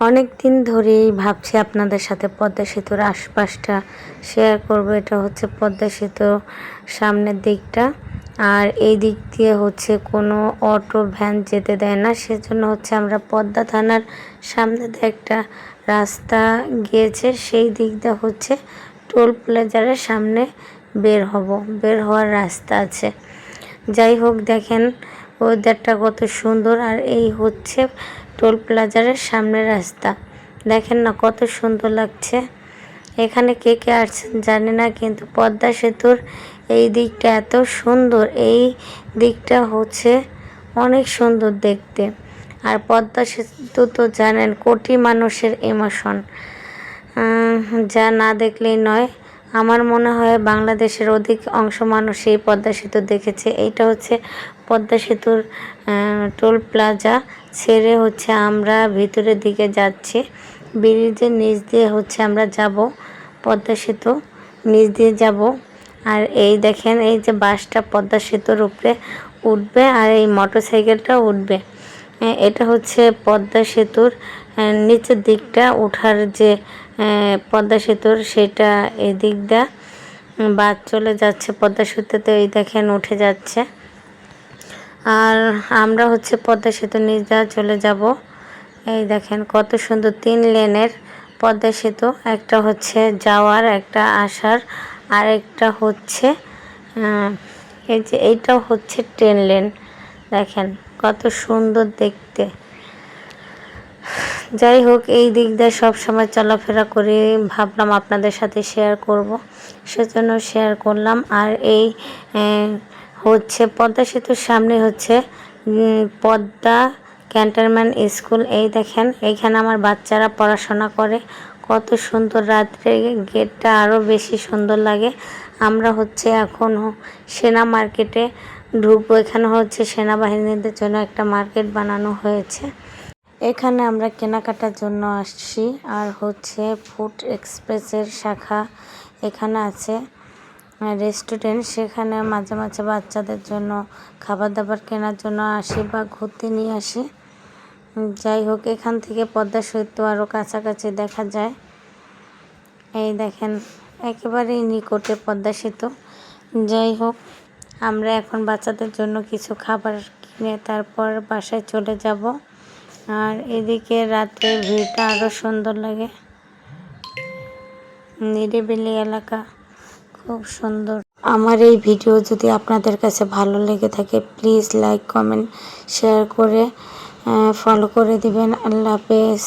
অনেক দিন ধরেই ভাবছি আপনাদের সাথে পদ্মা সেতুর আশপাশটা শেয়ার করব। এটা হচ্ছে পদ্মা সেতুর সামনের দিকটা। আর এই দিক দিয়ে হচ্ছে কোনো অটো, ভ্যান যেতে দেয় না। সেজন্য হচ্ছে আমরা পদ্মা থানার সামনে একটা রাস্তা গিয়েছে। সেই দিক দিয়ে হচ্ছে টোল প্লাজারের সামনে বের হব। বের হওয়ার রাস্তা আছে। যাই হোক, দেখেন ওয়েদারটা কত সুন্দর আর এই হচ্ছে টোল প্লাজারের সামনের রাস্তা। দেখেন না কত সুন্দর লাগছে। এখানে কে কে আসছেন জানি না, কিন্তু পদ্মা সেতুর এই দিকটা এত সুন্দর। এই দিকটা হচ্ছে অনেক সুন্দর দেখতে। আর পদ্মা সেতু তো জানেন, কোটি মানুষের ইমোশন। যা না দেখলেই নয়। আমার মনে হয় বাংলাদেশের অধিক অংশ মানুষ এই পদ্মা সেতু দেখেছে। এইটা হচ্ছে পদ্মা সেতুর টোল প্লাজা ছেড়ে হচ্ছে আমরা ভিতরের দিকে যাচ্ছি। ব্রিজের নিচ দিয়ে হচ্ছে আমরা যাব, পদ্মা সেতু নিচ দিয়ে যাব। আর এই দেখেন, এই যে বাসটা পদ্মা সেতুর উপরে উঠবে আর এই মোটর সাইকেলটা উঠবে। এটা হচ্ছে পদ্মা সেতুর নিচের দিকটা ওঠার যে পদ্মা সেতুর, সেটা এই দিকটা বাদ চলে যাচ্ছে পদ্মা সেতুতে এই দেখেন উঠে যাচ্ছে। আর আমরা হচ্ছে পদ্মা সেতু নিজা চলে যাব। এই দেখেন কত সুন্দর তিন লেনের পদ্মা সেতু, একটা হচ্ছে যাওয়ার, একটা আসার আর একটা হচ্ছে এই যে এইটাও হচ্ছে ট্রেন লেন, দেখেন। কত সুন্দর দেখতে। যাই হোক, এই দিক দিয়ে সবসময় চলাফেরা করে ভাবলাম আপনাদের সাথে শেয়ার করব। সেজন্য শেয়ার করলাম। আর এই হচ্ছে পদ্মা সেতুর সামনে হচ্ছে পদ্মা ক্যান্টনমেন্ট স্কুল। এই দেখেন এইখানে আমার বাচ্চারা পড়াশোনা করে। কত সুন্দর রাত্রে গেটটা আরও বেশি সুন্দর লাগে। আমরা হচ্ছে এখন সেনা মার্কেটে ঢুকবো এখানে হচ্ছে সেনাবাহিনীদের জন্য একটা মার্কেট বানানো হয়েছে। এখানে আমরা কেনাকাটার জন্য আসছি। আর হচ্ছে ফুড এক্সপ্রেসের শাখা এখানে আছে, রেস্টুরেন্ট। সেখানে মাঝে মাঝে বাচ্চাদের জন্য খাবার দাবার কেনার জন্য আসি বা ঘুরতে নিয়ে আসি। যাই হোক, এখান থেকে পদ্মা সেতু আরও কাছাকাছি দেখা যায়। এই দেখেন, একেবারেই নিকটে পদ্মা সেতু। যাই হোক আমরা এখন বাচ্চাদের জন্য কিছু খাবার কিনে তারপর বাসায় চলে যাব। আর এদিকে রাতে ভিউটা আরও সুন্দর লাগে। নিরিবিলি এলাকা, খুব সুন্দর। আমার এই ভিডিও যদি আপনাদের কাছে ভালো লেগে থাকে, প্লিজ লাইক, কমেন্ট, শেয়ার করে ফলো করে দিবেন। আল্লাহ হাফেজ।